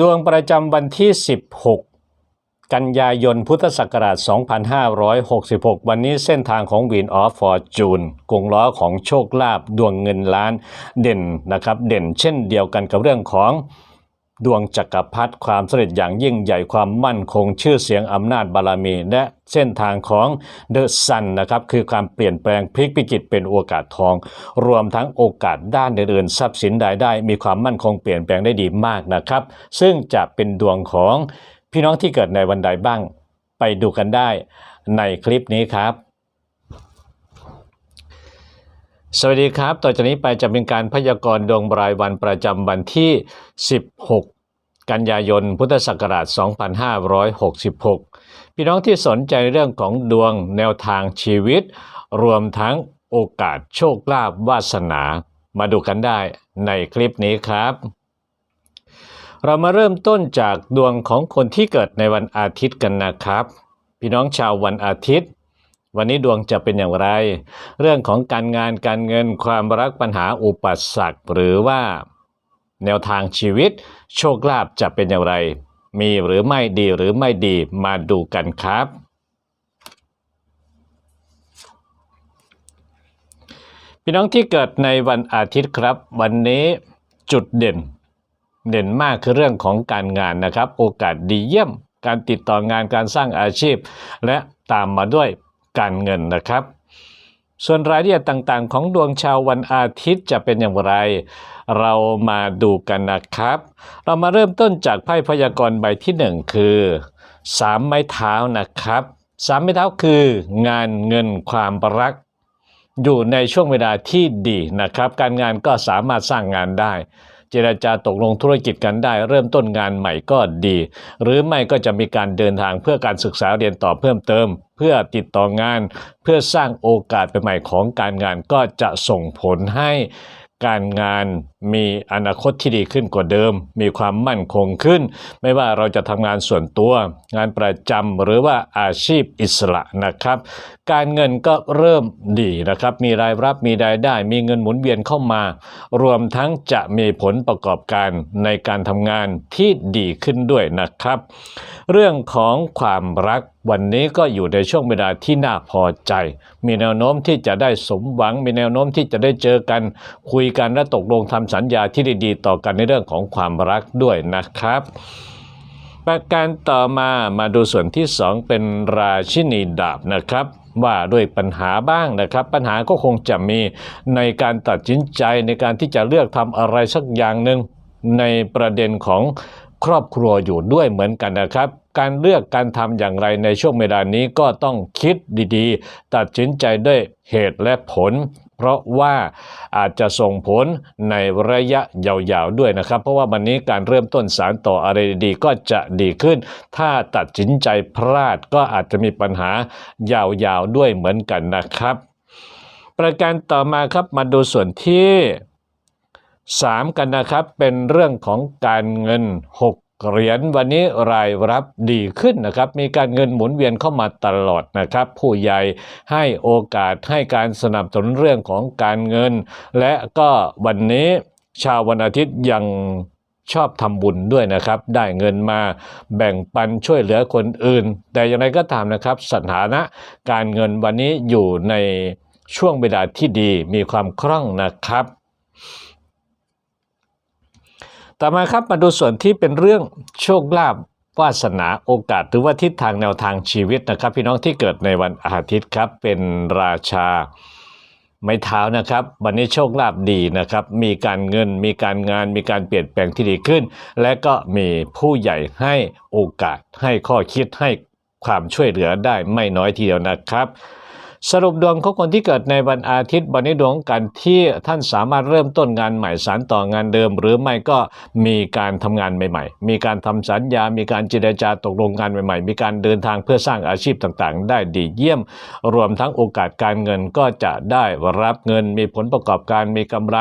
ดวงประจำวันที่ 16 กันยายนพุทธศักราช 2566 วันนี้เส้นทางของวีนออฟฟอร์จูนกงล้อของโชคลาภดวงเงินล้านเด่นนะครับ เด่นเช่นเดียวกันกับเรื่องของ ดวงจักรพรรดิความสำเร็จอย่างยิ่งใหญ่ความมั่นคงชื่อเสียงอำนาจบารมี และเส้นทางของเดอะซันนะครับคือการเปลี่ยนแปลงพลิกวิกฤตเป็นโอกาสทอง รวมทั้งโอกาสด้านอื่นๆทรัพย์สินรายได้ มีความมั่นคงเปลี่ยนแปลงได้ดีมากนะครับ ซึ่งจะเป็นดวงของพี่น้องที่เกิดในวันใดบ้าง ไปดูกันได้ในคลิปนี้ครับ สวัสดีครับ ต่อจากนี้ไปจะเป็นการพยากรณ์ดวงรายวันประจำวันที่ 16 กันยายน พุทธศักราช 2566 พี่น้องที่สนใจเรื่องของดวงแนวทางชีวิต รวมทั้งโอกาสโชคลาภวาสนา มาดูกันได้ในคลิปนี้ครับ เรามาเริ่มต้นจากดวงของคนที่เกิดในวันอาทิตย์กันนะครับ พี่น้องชาววันอาทิตย์ วันนี้ดวงจะเป็นอย่างไร เรื่องของการงานการเงินความรักปัญหาอุปสรรคหรือว่า แนวทางชีวิต โชคลาภจะเป็นอย่างไร มีหรือไม่ดีหรือไม่ดีมาดูกันครับ พี่น้องที่เกิดในวันอาทิตย์ครับ วันนี้จุดเด่น เด่นมากคือเรื่องของการงานนะครับ โอกาสดีเยี่ยม การติดต่องานการสร้างอาชีพ และตามมาด้วย การเงินนะครับ ส่วนรายละเอียดต่างๆ ของดวงชาววันอาทิตย์จะเป็นอย่างไร เรามาดูกันนะครับ เรามาเริ่มต้นจากไพ่พยากรณ์ใบที่หนึ่งคือสามไม้เท้านะครับสามไม้เท้าคือ งานเงินความรัก อยู่ในช่วงเวลาที่ดีนะครับ การงานก็สามารถสร้างงานได้ เจรจาตกลงธุรกิจกันได้ เริ่มต้นงานใหม่ก็ดี หรือไม่ก็จะมีการเดินทางเพื่อการศึกษาเรียนต่อเพิ่มเติม เพื่อติดต่องาน เพื่อสร้างโอกาสใหม่ๆของการงานก็จะส่งผลให้ การงานมีอนาคตที่ดีขึ้นกว่าเดิม มีความมั่นคงขึ้น ไม่ว่าเราจะทำงานส่วนตัว งานประจำหรือว่าอาชีพอิสระนะครับ การเงินก็เริ่มดีนะครับ มีรายรับมีรายได้ มีเงินหมุนเวียนเข้ามา รวมทั้งจะมีผลประกอบการในการทำงานที่ดีขึ้นด้วยนะครับ เรื่องของความรักวันนี้ก็อยู่ในช่วงเวลาที่น่าพอใจ มีแนวโน้มที่จะได้สมหวัง มีแนวโน้มที่จะได้เจอกัน คุยกันและตกลงทำสัญญาที่ดีๆ ต่อกันในเรื่องของความรักด้วยนะครับ ประการต่อมามาดูส่วนที่ 2 เป็นราชินีดาบนะครับว่าด้วยปัญหาบ้างนะครับ ปัญหาก็คงจะมีในการตัดสินใจในการที่จะเลือกทำอะไรสักอย่างหนึ่งในประเด็นของครอบครัวอยู่ด้วยเหมือนกันนะครับ การเลือกการทำอย่างไรในช่วงเวลานี้ก็ต้องคิดดีๆ ตัดสินใจด้วยเหตุและผล เพราะว่าอาจจะส่งผลในระยะยาวๆด้วยนะครับ เพราะว่าวันนี้การเริ่มต้นสารต่ออะไรดีๆก็จะดีขึ้น ถ้าตัดสินใจพลาดก็อาจจะมีปัญหายาวๆด้วยเหมือนกันนะครับ ประการต่อมาครับมาดูส่วนที่ 3 กันนะครับเป็นเรื่องของการเงิน 6 เหรียญวันนี้รายรับดีขึ้นนะครับ มีการเงินหมุนเวียนเข้ามาตลอดนะครับ ผู้ใหญ่ให้โอกาสให้การสนับสนุนเรื่องของการเงิน และก็วันนี้ชาววันอาทิตย์ยังชอบทำบุญด้วยนะครับ ได้เงินมาแบ่งปันช่วยเหลือคนอื่น แต่อย่างไรก็ตามนะครับ สถานะการเงินวันนี้อยู่ในช่วงเวลาที่ดีมีความคล่องนะครับ ต่อมาครับมาดูส่วนที่เป็นเรื่องโชคลาภวาสนาโอกาสหรือว่าทิศทางแนวทางชีวิตนะครับ พี่น้องที่เกิดในวันอาทิตย์ครับเป็นราชาไม้เท้านะครับ วันนี้โชคลาภดีนะครับ มีการเงินมีการงานมีการเปลี่ยนแปลงที่ดีขึ้น และก็มีผู้ใหญ่ให้โอกาสให้ข้อคิดให้ความช่วยเหลือได้ไม่น้อยทีเดียวนะครับ สรุปดวงของคนที่เกิดในวันอาทิตย์วันนี้ดวงการที่ท่านสามารถเริ่มต้นงานใหม่สารต่องานเดิม หรือไม่ก็มีการทำงานใหม่ ๆ มีการทำสัญญา มีการเจรจาตกลงงานใหม่ ๆ มีการเดินทางเพื่อสร้างอาชีพต่างๆ ได้ดีเยี่ยม รวมทั้งโอกาสการเงินก็จะได้รับเงิน มีผลประกอบการมีกำไร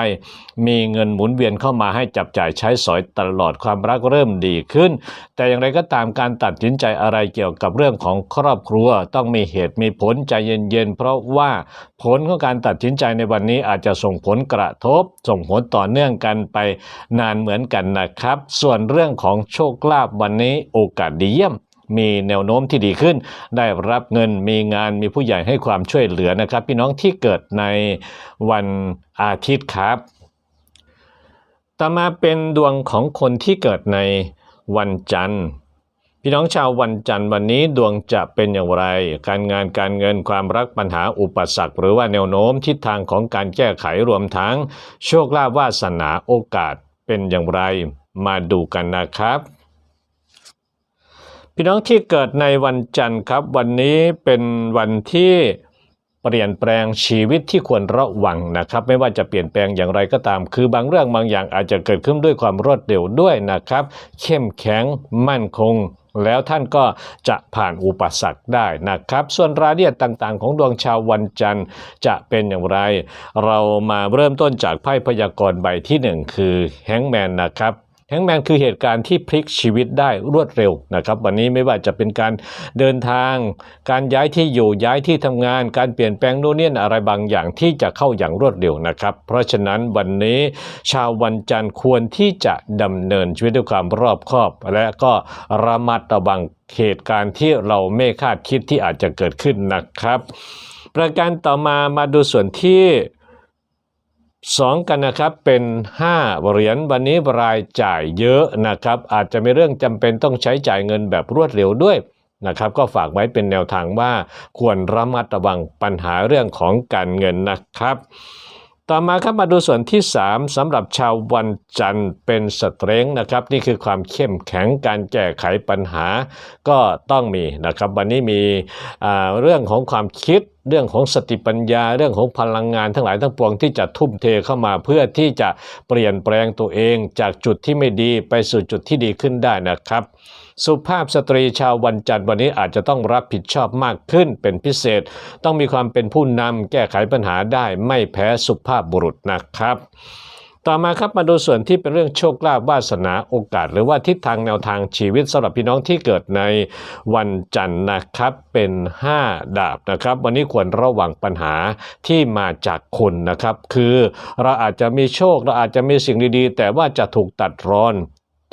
มีเงินหมุนเวียนเข้ามาให้จับจ่ายใช้สอยตลอดความรักเริ่มดีขึ้น แต่อย่างไรก็ตามการตัดสินใจอะไรเกี่ยวกับเรื่องของครอบครัว ต้องมีเหตุมีผลใจเย็นเป็นเพราะว่าผลของการตัดสินใจในวันนี้อาจจะส่งผลกระทบ ส่งผลต่อเนื่องกันไปนานเหมือนกันนะครับ ส่วนเรื่องของโชคลาภวันนี้โอกาสดีเยี่ยมมีแนวโน้มที่ดีขึ้น ได้รับเงิน มีงาน มีผู้ใหญ่ให้ความช่วยเหลือนะครับ พี่น้องที่เกิดในวันอาทิตย์ครับ ต่อมาเป็นดวงของคนที่เกิดในวันจันทร์ พี่น้องชาววันจันทร์วันนี้ดวงจะเป็นอย่างไร การงานการเงินความรักปัญหาอุปสรรค หรือว่าแนวโน้มทิศทางของการแก้ไขรวมทั้ง โชคลาภวาสนาโอกาสเป็นอย่างไร มาดูกันนะครับพี่น้องที่เกิดในวันจันทร์ครับ วันนี้เป็นวันที่เปลี่ยนแปลงชีวิตที่ควรระวังนะครับ ไม่ว่าจะเปลี่ยนแปลงอย่างไรก็ตาม คือบางเรื่องบางอย่างอาจจะเกิดขึ้นด้วยความรวดเร็วด้วยนะครับ เข้มแข็งมั่นคง แล้วท่านก็จะผ่านอุปสรรคได้นะครับ ส่วนรายละเอียดต่างๆ ของดวงชาววันจันทร์จะเป็นอย่างไร เรามาเริ่มต้นจากไพ่พยากรณ์ใบที่หนึ่งคือแฮงแมนนะครับ แฮงแมนคือเหตุการณ์ที่พลิกชีวิตได้รวดเร็วนะครับวันนี้ไม่ว่าจะเป็นการเดินทาง การย้ายที่อยู่ย้ายที่ทำงาน การเปลี่ยนแปลงโน่นนี่อะไรบางอย่างที่จะเข้าอย่างรวดเร็วนะครับ เพราะฉะนั้นวันนี้ชาววันจันทร์ควรที่จะดำเนินชีวิตด้วยความรอบคอบ และก็ระมัดระวังเหตุการณ์ที่เราไม่คาดคิดที่อาจจะเกิดขึ้นนะครับ ประการต่อมามาดูส่วนที่ สองกันนะครับเป็น5เหรียญวันนี้รายจ่ายเยอะนะครับ อาจจะมีเรื่องจำเป็นต้องใช้จ่ายเงินแบบรวดเร็วด้วยนะครับ ก็ฝากไว้เป็นแนวทางว่าควรระมัดระวังปัญหาเรื่องของการเงินนะครับ ต่อมาครับมาดูส่วนที่ 3สำหรับชาววันจันทร์เป็นสเตรงนะครับ นี่คือความเข้มแข็งการแก้ไขปัญหาก็ต้องมีนะครับ วันนี้มีเรื่องของความคิดเรื่องของสติปัญญาเรื่องของพลังงานทั้งหลายทั้งปวงที่จะทุ่มเทเข้ามาเพื่อที่จะเปลี่ยนแปลงตัวเองจากจุดที่ไม่ดีไปสู่จุดที่ดีขึ้นได้นะครับ สุภาพสตรีชาววันจันทร์วันนี้อาจจะต้องรับผิดชอบมากขึ้นเป็นพิเศษ ต้องมีความเป็นผู้นำแก้ไขปัญหาได้ไม่แพ้สุภาพบุรุษนะครับต่อมาครับมาดูส่วนที่เป็นเรื่องโชคลาภวาสนาโอกาส หรือว่าทิศทางแนวทางชีวิตสำหรับพี่น้องที่เกิดในวันจันทร์นะครับเป็น 5 ดาบนะครับ วันนี้ควรระวังปัญหาที่มาจากคนนะครับ คือเราอาจจะมีโชคเราอาจจะมีสิ่งดีๆ แต่ว่าจะถูกตัดรอน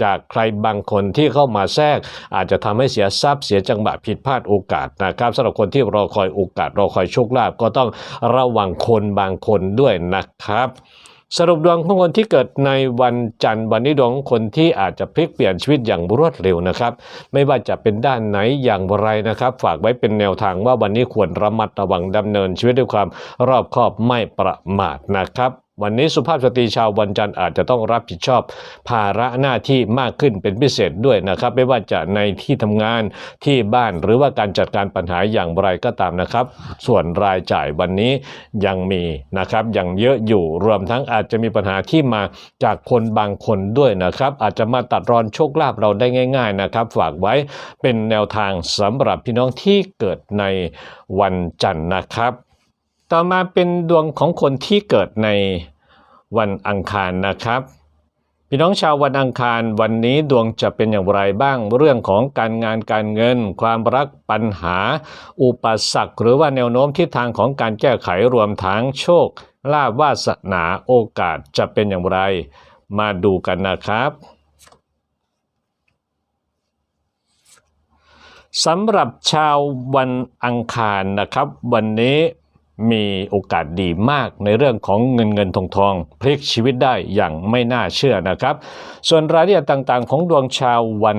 จากใครบางคนที่เข้ามาแทรก อาจจะทำให้เสียทรัพย์เสียจังหวะผิดพลาดโอกาสนะครับสำหรับคนที่รอคอยโอกาสรอคอยโชคลาภก็ต้องระวังคนบางคนด้วยนะครับสรุปดวงของคนที่เกิดในวันจันทร์วันนี้ดวงของคนที่อาจจะพลิกเปลี่ยนชีวิตอย่างรวดเร็วนะครับ ไม่ว่าจะเป็นด้านไหนอย่างไรนะครับ ฝากไว้เป็นแนวทางว่าวันนี้ควรระมัดระวังดำเนินชีวิตด้วยความรอบคอบไม่ประมาทนะครับ วันนี้สุภาพสตรีชาววันจันทร์อาจจะต้องรับผิดชอบภาระหน้าที่มากขึ้นเป็นพิเศษด้วยนะครับ ไม่ว่าจะในที่ทำงานที่บ้านหรือว่าการจัดการปัญหาอย่างไรก็ตามนะครับ ส่วนรายจ่ายวันนี้ยังมีนะครับยังเยอะอยู่รวมทั้งอาจจะมีปัญหาที่มาจากคนบางคนด้วยนะครับ อาจจะมาตัดรอนโชคลาภเราได้ง่าย ๆนะครับ ฝากไว้เป็นแนวทางสำหรับพี่น้องที่เกิดในวันจันทร์นะครับ ต่อมาเป็นดวงของคนที่เกิดในวันอังคารนะครับ พี่น้องชาววันอังคารวันนี้ดวงจะเป็นอย่างไรบ้างเรื่องของการงานการเงิน ความรักปัญหา อุปสรรคหรือว่าแนวโน้มทิศทางของการแก้ไขรวมทั้งโชคลาภวาสนาโอกาสจะเป็นอย่างไร มาดูกันนะครับสำหรับชาววันอังคารนะครับ วันนี้ มีโอกาสดีมากในเรื่องของเงินเงินทองทองพลิกชีวิตได้อย่างไม่น่าเชื่อนะครับ ส่วนรายละเอียดต่างๆ ของดวงชาววัน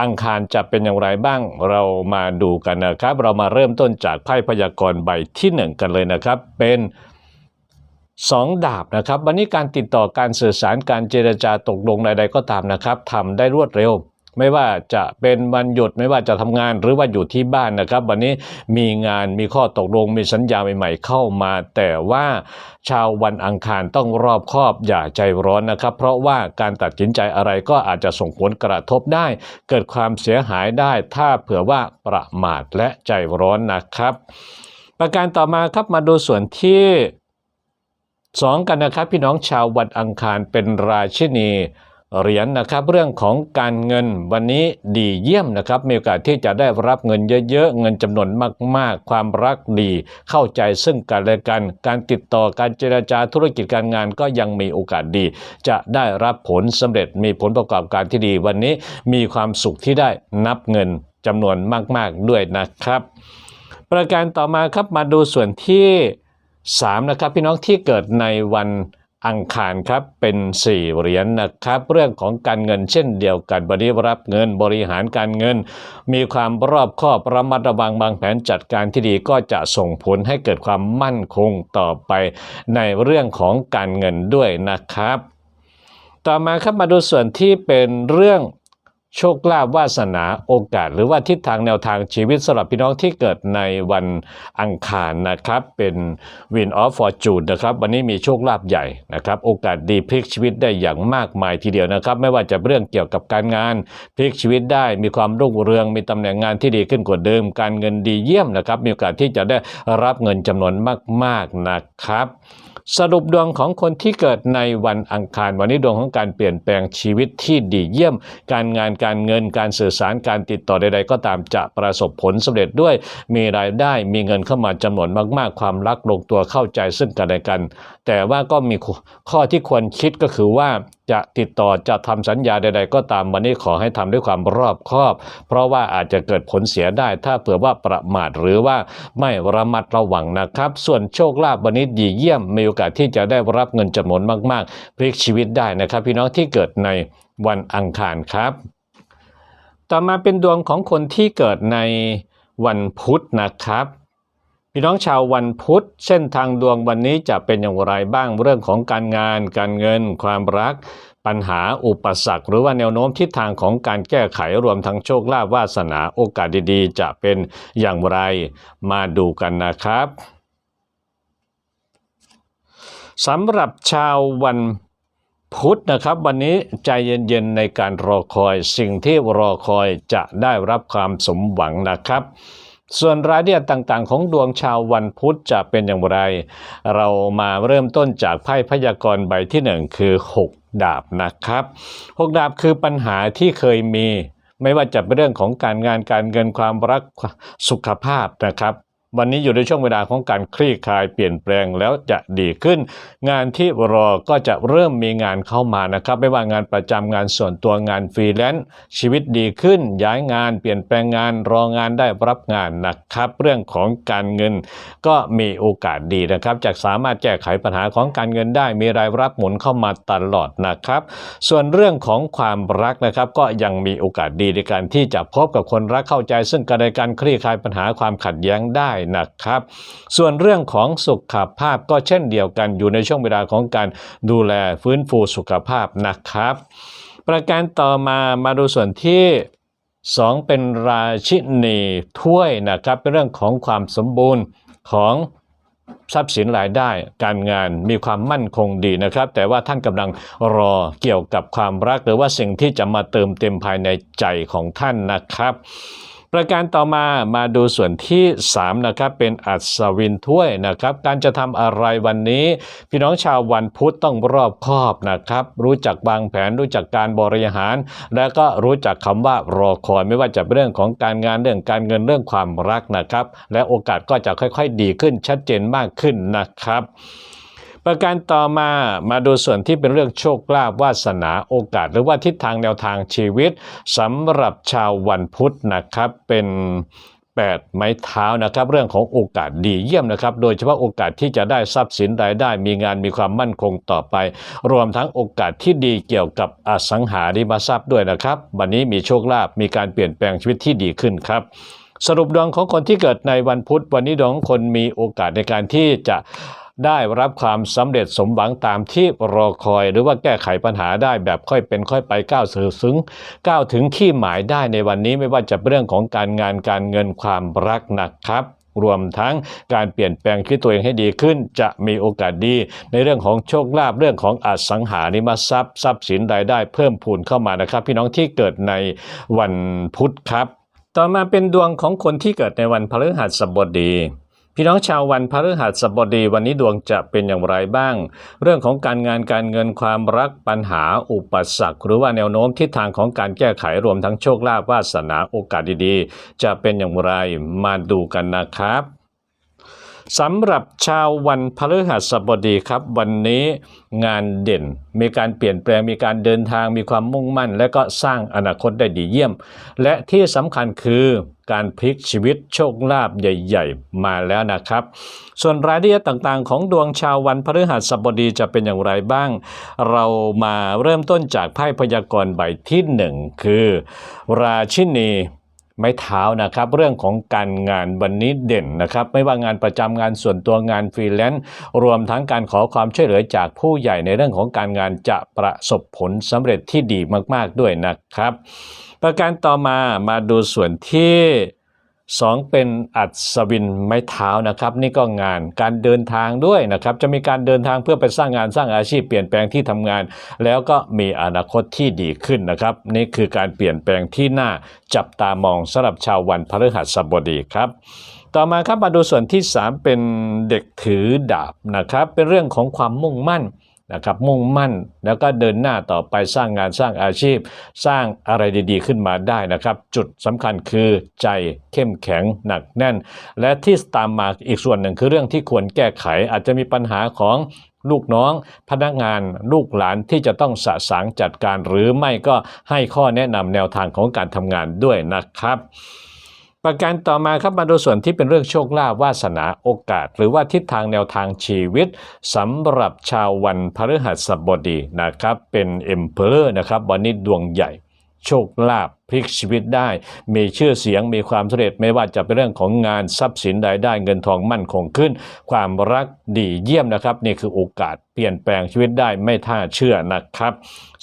อังคารจะเป็นอย่างไรบ้างเรามาดูกันนะครับ เรามาเริ่มต้นจากไพ่พยากรณ์ใบที่หนึ่งกันเลยนะครับ เป็นสองดาบนะครับ วันนี้การติดต่อการสื่อสารการเจรจาตกลงใดๆก็ตามนะครับทำได้รวดเร็ว ไม่ว่าจะเป็นวันหยุดไม่ว่าจะทำงานหรือว่าอยู่ที่บ้านนะครับ วันนี้มีงานมีข้อตกลงมีสัญญาใหม่ ๆ เข้ามา แต่ว่าชาววันอังคารต้องรอบคอบอย่าใจร้อนนะครับ เพราะว่าการตัดสินใจอะไรก็อาจจะส่งผลกระทบได้ เกิดความเสียหายได้ ถ้าเผื่อว่าประมาทและใจร้อนนะครับ ประการต่อมาครับมาดูส่วนที่สองกันนะครับพี่น้องชาววันอังคารเป็นราชินี เหรียญนะครับเรื่องของการเงินวันนี้ดีเยี่ยมนะครับมีโอกาสที่จะได้รับเงินเยอะๆ เงินจำนวนมากๆ ความรักดีเข้าใจซึ่งกันและกัน การติดต่อการเจรจาธุรกิจการงานก็ยังมีโอกาสดี จะได้รับผลสำเร็จมีผลประกอบการที่ดี วันนี้มีความสุขที่ได้นับเงินจำนวนมากๆด้วยนะครับ ประการต่อมาครับมาดูส่วนที่3นะครับพี่น้องที่เกิดในวัน อังคารครับเป็น 4 เหรียญนะครับ เรื่องของการเงินเช่นเดียวกันบริรับเงินบริหารการเงิน มีความรอบคอบระมัดระวังบางแผนจัดการที่ดีก็จะส่งผลให้เกิดความมั่นคงต่อไปในเรื่องของการเงินด้วยนะครับ ต่อมาครับมาดูส่วนที่เป็นเรื่อง โชคลาภวาสนาโอกาส หรือว่าทิศทางแนวทางชีวิตสำหรับพี่น้องที่เกิดในวันอังคารนะครับ เป็น Win of Fortune นะครับวันนี้มีโชคลาภใหญ่นะครับ โอกาสดีพลิกชีวิตได้อย่างมากมายทีเดียวนะครับ ไม่ว่าจะเรื่องเกี่ยวกับการงานพลิกชีวิตได้มีความรุ่งเรืองมีตำแหน่งงานที่ดีขึ้นกว่าเดิม การเงินดีเยี่ยมนะครับ มีโอกาสที่จะได้รับเงินจำนวนมาก ๆนะครับ สรุปดวงของคนที่เกิดในวันอังคาร วันนี้ดวงของการเปลี่ยนแปลงชีวิตที่ดีเยี่ยม การงานการเงินการสื่อสารการติดต่อใด ๆ ก็ตามจะประสบผลสำเร็จด้วย มีรายได้มีเงินเข้ามาจำนวนมาก ๆ ความรักลงตัวเข้าใจซึ่งกันและกัน แต่ว่าก็มีข้อที่ควรคิดก็คือว่าจะติดต่อจะทำสัญญาใด ๆ ก็ตามวันนี้ขอให้ทำด้วยความรอบคอบ เพราะว่าอาจจะเกิดผลเสียได้ ถ้าเผื่อว่าประมาทหรือว่าไม่ระมัดระวังนะครับ ส่วนโชคลาภวันนี้ดีเยี่ยมมีโอกาสที่จะได้รับเงินจำนวนมากๆ พลิกชีวิตได้นะครับ พี่น้องที่เกิดในวันอังคารครับ ต่อมาเป็นดวงของคนที่เกิดในวันพุธนะครับ พี่น้องชาววันพุธเส้นทางดวงวันนี้จะเป็นอย่างไรบ้างเรื่องของการงาน การเงิน ความรัก ปัญหาอุปสรรค หรือว่าแนวโน้มทิศทางของการแก้ไขรวมทั้งโชคลาภวาสนาโอกาสดีๆ จะเป็นอย่างไรมาดูกันนะครับสำหรับชาววันพุธนะครับวันนี้ใจเย็นๆในการรอคอยสิ่งที่รอคอยจะได้รับความสมหวังนะครับ ส่วนรายละเอียดต่างๆ ของดวงชาววันพุธจะเป็นอย่างไร เรามาเริ่มต้นจากไพ่พยากรณ์ใบที่หนึ่งคือ 6 ดาบนะครับ6ดาบคือปัญหาที่เคยมี ไม่ว่าจะเป็นเรื่องของการงานการเงินความรักสุขภาพนะครับ วันนี้อยู่ในช่วงเวลาของการคลี่คลายเปลี่ยนแปลงแล้วจะดีขึ้น งานที่รอก็จะเริ่มมีงานเข้ามานะครับ ไม่ว่างานประจำงานส่วนตัวงานฟรีแลนซ์ชีวิตดีขึ้น ย้ายงานเปลี่ยนแปลงงานรองานได้รับงานนะครับ เรื่องของการเงินก็มีโอกาสดีนะครับจะสามารถแก้ไขปัญหาของการเงินได้มีรายรับหมุนเข้ามาตลอดนะครับ ส่วนเรื่องของความรักนะครับ ก็ยังมีโอกาสดีในการที่จะพบกับคนรักเข้าใจ ซึ่งกันและกันคลี่คลายปัญหาความขัดแย้งได้นะครับ ส่วนเรื่องของสุขภาพก็เช่นเดียวกันอยู่ในช่วงเวลาของการดูแลฟื้นฟูสุขภาพนะครับ ประการต่อมามาดูส่วนที่2เป็นราชินีถ้วยนะครับเป็นเรื่องของความสมบูรณ์ของทรัพย์สินรายได้การงานมีความมั่นคงดีนะครับ แต่ว่าท่านกำลังรอเกี่ยวกับความรักหรือว่าสิ่งที่จะมาเติมเต็มภายในใจของท่านนะครับ ประการต่อมามาดูส่วนที่3นะครับเป็นอัศวินถ้วยนะครับ การจะทำอะไรวันนี้ พี่น้องชาววันพุธต้องรอบคอบนะครับ รู้จักวางแผนรู้จักการบริหาร และก็รู้จักคำว่ารอคอยไม่ว่าจะเป็นเรื่องของการงานเรื่องการเงินเรื่องความรักนะครับ และโอกาสก็จะค่อยๆ ดีขึ้นชัดเจนมากขึ้นนะครับ ประการต่อมามาดูส่วนที่เป็นเรื่องโชคลาภวาสนาโอกาส หรือว่าทิศทางแนวทางชีวิตสำหรับชาววันพุธนะครับเป็น8ไม้เท้านะครับเรื่องของโอกาสดีเยี่ยมนะครับ โดยเฉพาะโอกาสที่จะได้ทรัพย์สินรายได้ มีงานมีความมั่นคงต่อไป รวมทั้งโอกาสที่ดีเกี่ยวกับอสังหาริมทรัพย์ด้วยนะครับ วันนี้มีโชคลาภมีการเปลี่ยนแปลงชีวิตที่ดีขึ้นครับสรุปดวงของคนที่เกิดในวันพุธ วันนี้ดวงของคนมีโอกาสในการที่จะ ได้รับความสำเร็จสมหวังตามที่รอคอย หรือว่าแก้ไขปัญหาได้แบบค่อยเป็นค่อยไปก้าวสู่ถึงก้าวถึงที่หมายได้ในวันนี้ไม่ว่าจะเเรื่องของการงานการเงินความรักนะครับรวมทั้งการเปลี่ยนแปลงชีวิตตัวเองให้ดีขึ้น จะมีโอกาสดี ในเรื่องของโชคลาภเรื่องของอสังหาริมทรัพย์ ทรัพย์สินรายได้เพิ่มพูนเข้ามานะครับ พี่น้องที่เกิดในวันพุธครับ ต่อมาเป็นดวงของคนที่เกิดในวันพฤหัสบดี พี่น้องชาววันพฤหัสบดีวันนี้ดวงจะเป็นอย่างไรบ้าง เรื่องของการงานการเงินความรักปัญหาอุปสรรค หรือว่าแนวโน้มทิศทางของการแก้ไขรวมทั้งโชคลาภวาสนาโอกาสดีๆ จะเป็นอย่างไรมาดูกันนะครับสำหรับชาววันพฤหัสบดีครับ วันนี้งานเด่น มีการเปลี่ยนแปลงมีการเดินทางมีความมุ่งมั่น และก็สร้างอนาคตได้ดีเยี่ยม และที่สำคัญคือ การพลิกชีวิตโชคลาภใหญ่ ๆ มาแล้วนะครับ ส่วนรายละเอียดต่างๆ ของดวงชาววันพฤหัสบดีจะเป็นอย่างไรบ้าง เรามาเริ่มต้นจากไพ่พยากรณ์ใบที่หนึ่งคือ ราชินีไม้เท้านะครับ เรื่องของการงานวันนี้เด่นนะครับ ไม่ว่างานประจำงานส่วนตัวงานฟรีแลนซ์รวมทั้งการขอความช่วยเหลือจากผู้ใหญ่ในเรื่องของการงานจะประสบผลสำเร็จที่ดีมากๆด้วยนะครับ ประการต่อมามาดูส่วนที่สองเป็นอัศวินไม้เท้านะครับ นี่ก็งานการเดินทางด้วยนะครับ จะมีการเดินทางเพื่อไปสร้างงานสร้างอาชีพเปลี่ยนแปลงที่ทำงาน แล้วก็มีอนาคตที่ดีขึ้นนะครับ นี่คือการเปลี่ยนแปลงที่น่าจับตามองสำหรับชาววันพฤหัสบดีครับ ต่อมาครับมาดูส่วนที่ 3 เป็นเด็กถือดาบนะครับ เป็นเรื่องของความมุ่งมั่น นะครับมุ่งมั่นแล้วก็เดินหน้าต่อไปสร้างงานสร้างอาชีพ สร้างอะไรดีๆ ขึ้นมาได้นะครับ จุดสำคัญคือใจเข้มแข็งหนักแน่น และที่ตามมาอีกส่วนหนึ่งคือเรื่องที่ควรแก้ไขอาจจะมีปัญหาของลูกน้องพนักงานลูกหลานที่จะต้องสะสางจัดการหรือไม่ก็ให้ข้อแนะนำแนวทางของการทำงานด้วยนะครับ ประการต่อมาครับมาดูส่วนที่เป็นเรื่องโชคลาภวาสนาโอกาส หรือว่าทิศทางแนวทางชีวิตสำหรับชาววันพฤหัสบดีนะครับ เป็นเอ็มเพลอร์นะครับ วันนี้ดวงใหญ่ โชคลาภ ลิกชีวิตได้ มีชื่อเสียงมีความสำเร็จไม่ว่าจะเป็นเรื่องของงานทรัพย์สินใดได้เงินทองมั่นคงขึ้น ความรักดีเยี่ยมนะครับ นี่คือโอกาสเปลี่ยนแปลงชีวิตได้ไม่ท่าเชื่อนะครับ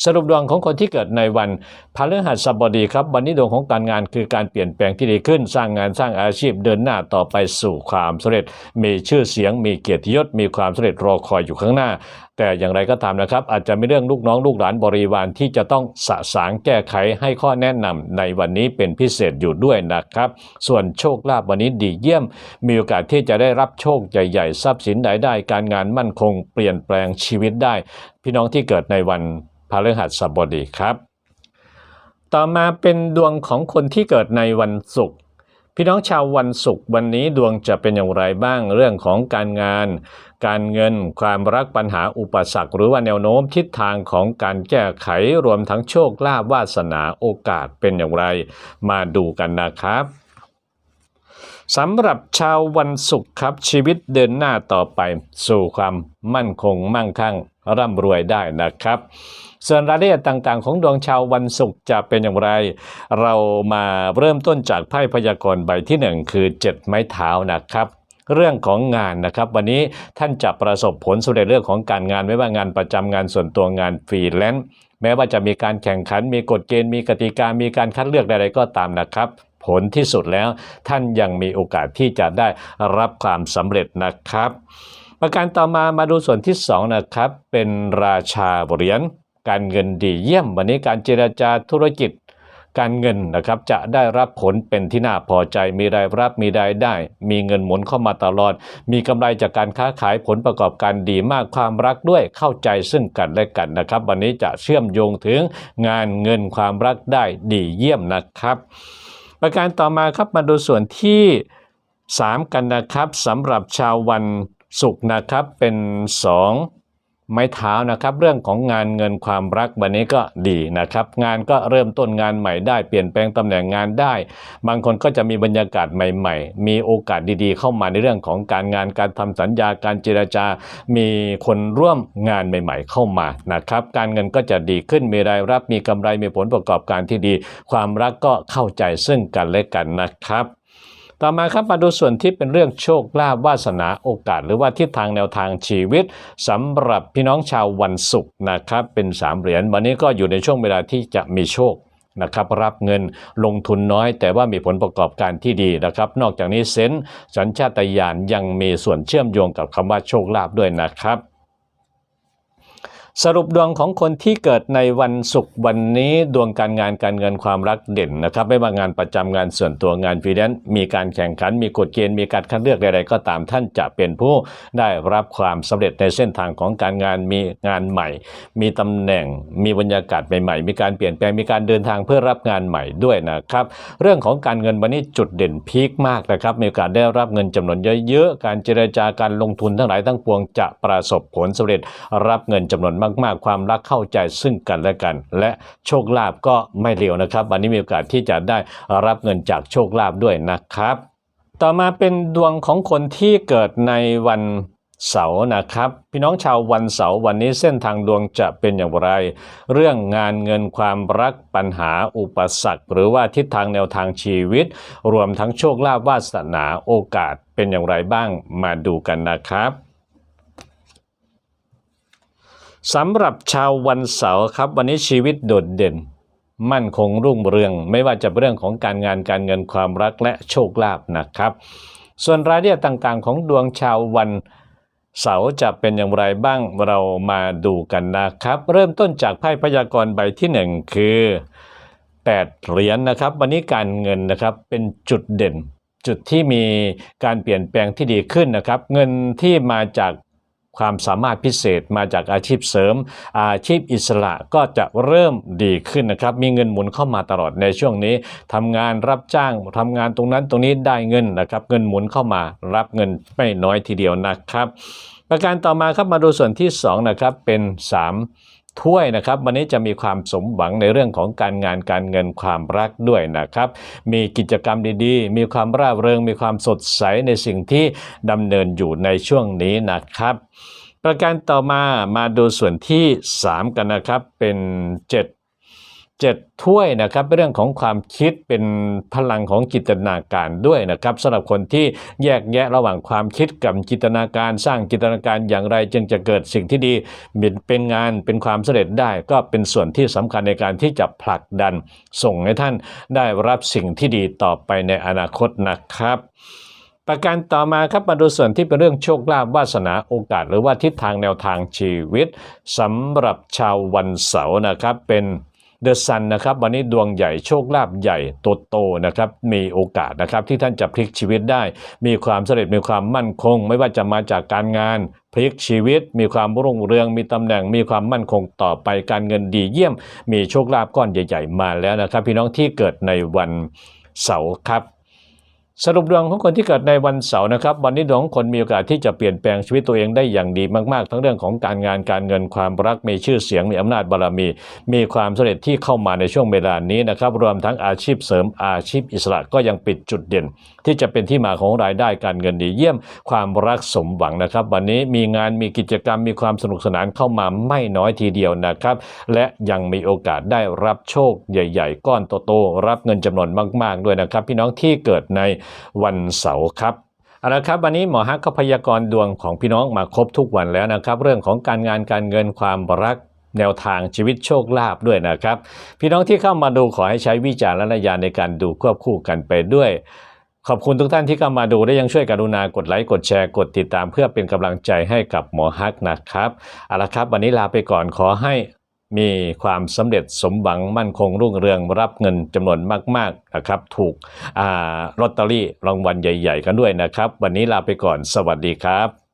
สรุปดวงของคนที่เกิดในวันพฤหัสบดีครับ วันนี้ดวงของการงานคือการเปลี่ยนแปลงที่ดีขึ้น สร้างงานสร้างอาชีพเดินหน้าต่อไปสู่ความสำเร็จ มีชื่อเสียง มีเกียรติยศมีความสำเร็จรอคอยอยู่ข้างหน้า แต่อย่างไรก็ตามนะครับ อาจจะมีเรื่องลูกน้องลูกหลานบริวารที่จะต้องสะสางแก้ไขให้ข้อแนะนำในวันนี้เป็นพิเศษอยู่ด้วยนะครับ ส่วนโชคลาภวันนี้ดีเยี่ยม มีโอกาสที่จะได้รับโชคใหญ่ๆทรัพย์สินใดได้การงานมั่นคงเปลี่ยนแปลงชีวิตได้ พี่น้องที่เกิดในวันพฤหัสบดีครับ ต่อมาเป็นดวงของคนที่เกิดในวันศุกร์ พี่น้องชาววันศุกร์วันนี้ดวงจะเป็นอย่างไรบ้างเรื่องของการงาน การเงินความรักปัญหาอุปสรรค หรือว่าแนวโน้มทิศทางของการแก้ไขรวมทั้งโชคลาภวาสนาโอกาสเป็นอย่างไร มาดูกันนะครับสำหรับชาววันศุกร์ครับชีวิตเดินหน้าต่อไปสู่ความมั่นคงมั่งคั่ง ร่ำรวยได้นะครับ ส่วนรายละเอียดต่างๆ ของดวงชาววันศุกร์จะเป็นอย่างไร เรามาเริ่มต้นจากไพ่พยากรณ์ใบที่หนึ่งคือเจ็ดไม้เท้านะครับเรื่องของงานนะครับ วันนี้ท่านจะประสบผลสำเร็จเรื่องของการงานไม่ว่างานประจำงานส่วนตัวงานฟรีแลนซ์แม้ว่าจะมีการแข่งขัน มีกฎเกณฑ์มีกติกา มีการคัดเลือกใดๆก็ตามนะครับ ผลที่สุดแล้วท่านยังมีโอกาสที่จะได้รับความสำเร็จนะครับ ประการต่อมามาดูส่วนที่สองนะครับเป็นราชาเหรียญการเงินดีเยี่ยม วันนี้การเจราจาธุรกิจ การเงินนะครับจะได้รับผลเป็นที่น่าพอใจ มีรายรับมีรายได้ มีเงินหมุนเข้ามาตลอด มีกำไรจากการค้าขายผลประกอบการดีมากความรักด้วยเข้าใจซึ่งกันและกันนะครับ วันนี้จะเชื่อมโยงถึงงานเงินความรักได้ดีเยี่ยมนะครับ ประการต่อมาครับมาดูส่วนที่ 3 กันนะครับสำหรับชาววัน ศุกร์นะครับเป็น 2 ไม้เท้านะครับ เรื่องของงานเงินความรักวันนี้ก็ดีนะครับ งานก็เริ่มต้นงานใหม่ได้ เปลี่ยนแปลงตำแหน่งงานได้ บางคนก็จะมีบรรยากาศใหม่ ๆ มีโอกาสดีๆ เข้ามาในเรื่องของการงานการทำสัญญาการเจรจา มีคนร่วมงานใหม่ ๆ เข้ามานะครับ การเงินก็จะดีขึ้นมีรายรับมีกำไรมีผลประกอบการที่ดี ความรักก็เข้าใจซึ่งกันและกันนะครับ ต่อมาครับมาดูส่วนที่เป็นเรื่องโชคลาภวาสนาโอกาส หรือว่าทิศทางแนวทางชีวิตสำหรับพี่น้องชาววันศุกร์นะครับเป็นสามเหรียญวันนี้ก็อยู่ในช่วงเวลาที่จะมีโชคนะครับรับเงินลงทุนน้อย แต่ว่ามีผลประกอบการที่ดีนะครับ นอกจากนี้เซนสัญชาตญาณยังมีส่วนเชื่อมโยงกับคำว่าโชคลาภด้วยนะครับ สรุปดวงของคนที่เกิดในวันศุกร์วันนี้ดวงการงานการเงินความรักเด่นนะครับ ไม่ว่างานประจำงานส่วนตัวงานฟรีแลนซ์มีการแข่งขัน มีกฎเกณฑ์มีการคัดเลือกใดๆก็ตามท่านจะเป็นผู้ได้รับความสำเร็จในเส้นทางของการงานมีงานใหม่ มีตำแหน่ง มีบรรยากาศใหม่ๆ มีการเปลี่ยนแปลงมีการเดินทางเพื่อรับงานใหม่ด้วยนะครับ เรื่องของการเงินวันนี้จุดเด่นพีคมากนะครับมีโอกาสได้รับเงินจำนวนเยอะๆการเจรจาการลงทุนทั้งหลายทั้งปวงจะประสบผลสำเร็จรับเงินจำนวนมากๆ ความรักเข้าใจซึ่งกันและกัน และโชคลาภก็ไม่เร็วนะครับ วันนี้มีโอกาสที่จะได้รับเงินจากโชคลาภด้วยนะครับ ต่อมาเป็นดวงของคนที่เกิดในวันเสาร์นะครับ พี่น้องชาววันเสาร์วันนี้เส้นทางดวงจะเป็นอย่างไร เรื่องงานเงินความรักปัญหาอุปสรรค หรือว่าทิศทางแนวทางชีวิต รวมทั้งโชคลาภวาสนาโอกาสเป็นอย่างไรบ้างมาดูกันนะครับ สำหรับชาววันเสาร์ครับ วันนี้ชีวิตโดดเด่น มั่นคงรุ่งเรือง ไม่ว่าจะเรื่องของการงานการเงินความรักและโชคลาภนะครับ ส่วนรายละเอียดต่างๆ ของดวงชาววันเสาร์จะเป็นอย่างไรบ้างเรามาดูกันนะครับ เริ่มต้นจากไพ่พยากรณ์ใบที่หนึ่งคือ 8 เหรียญนะครับ วันนี้การเงินนะครับเป็นจุดเด่น จุดที่มีการเปลี่ยนแปลงที่ดีขึ้นนะครับ เงินที่มาจาก ความสามารถพิเศษมาจากอาชีพเสริม อาชีพอิสระก็จะเริ่มดีขึ้นนะครับ มีเงินหมุนเข้ามาตลอดในช่วงนี้ทำงานรับจ้างทำงานตรงนั้นตรงนี้ได้เงินนะครับ เงินหมุนเข้ามารับเงินไม่น้อยทีเดียวนะครับ ประการต่อมาครับมาดูส่วนที่สองนะครับเป็น 3 ถ้วยนะครับ วันนี้จะมีความสมหวังในเรื่องของการงานการเงินความรักด้วยนะครับ มีกิจกรรมดีๆ มีความร่าเริงมีความสดใสในสิ่งที่ดำเนินอยู่ในช่วงนี้นะครับ ประการต่อมามาดูส่วนที่ 3 กันนะครับเป็น 7 7ถ้วยนะครับเป็นเรื่องของความคิดเป็นพลังของจินตนาการด้วยนะครับสำหรับคนที่แยกแยะระหว่างความคิดกับจินตนาการสร้างจินตนาการอย่างไรจึงจะเกิดสิ่งที่ดีเป็นงานเป็นความสำเร็จได้ก็เป็นส่วนที่สำคัญในการที่จะผลักดัน ส่งให้ท่านได้รับสิ่งที่ดีต่อไปในอนาคตนะครับประการต่อมาครับมาดูส่วนที่เป็นเรื่องโชคลาภวาสนาโอกาส หรือว่าทิศทางแนวทางชีวิตสำหรับชาววันเสาร์นะครับเป็น เดอะซันนะครับวันนี้ดวงใหญ่โชคลาภใหญ่โตโตนะครับมีโอกาสนะครับที่ท่านจะพลิกชีวิตได้ มีความสำเร็จมีความมั่นคง ไม่ว่าจะมาจากการงานพลิกชีวิต มีความรุ่งเรือง มีตำแหน่ง มีความมั่นคงต่อไปการเงินดีเยี่ยม มีโชคลาภก้อนใหญ่ ๆ มาแล้วนะครับ พี่น้องที่เกิดในวันเสาร์ครับ สรุปดวงของคนที่เกิดในวันเสาร์นะครับ วันนี้ดวงของคนมีโอกาสที่จะเปลี่ยนแปลงชีวิตตัวเองได้อย่างดีมากๆ ทั้งเรื่องของการงานการเงินความรักมีชื่อเสียงมีอำนาจบารมี มีความสำเร็จที่เข้ามาในช่วงเวลานี้นะครับรวมทั้งอาชีพเสริมอาชีพอิสระก็ยังปิดจุดเด่น ที่จะเป็นที่มาของรายได้การเงินดีเยี่ยม ความรักสมหวังนะครับ วันนี้มีงานมีกิจกรรมมีความสนุกสนานเข้ามาไม่น้อยทีเดียวนะครับ และยังมีโอกาสได้รับโชคใหญ่ ๆ ก้อนโตๆรับเงินจำนวนมาก ๆ ด้วยนะครับ พี่น้องที่เกิดในวันเสาร์ครับเอาละครับวันนี้หมอฮักก็พยากรณ์ดวงของพี่น้องมาครบทุกวันแล้วนะครับ เรื่องของการงานการเงินความรักแนวทางชีวิตโชคลาภด้วยนะครับ พี่น้องที่เข้ามาดูขอให้ใช้วิจารณญาณในการดูควบคู่กันไปด้วย ขอบคุณทุกท่านที่เข้ามาดูและยังช่วยกรุณากดไลค์กดแชร์กดติดตามเพื่อเป็นกำลังใจให้กับหมอฮักนะครับเอาละครับ วันนี้ลาไปก่อนขอให้ มีความสำเร็จสมหวังมั่นคงรุ่งเรืองรับเงินจำนวนมากๆนะครับถูกอ่าลอตเตอรี่รางวัลใหญ่ ๆ กันด้วยนะครับ วันนี้ลาไปก่อนสวัสดีครับ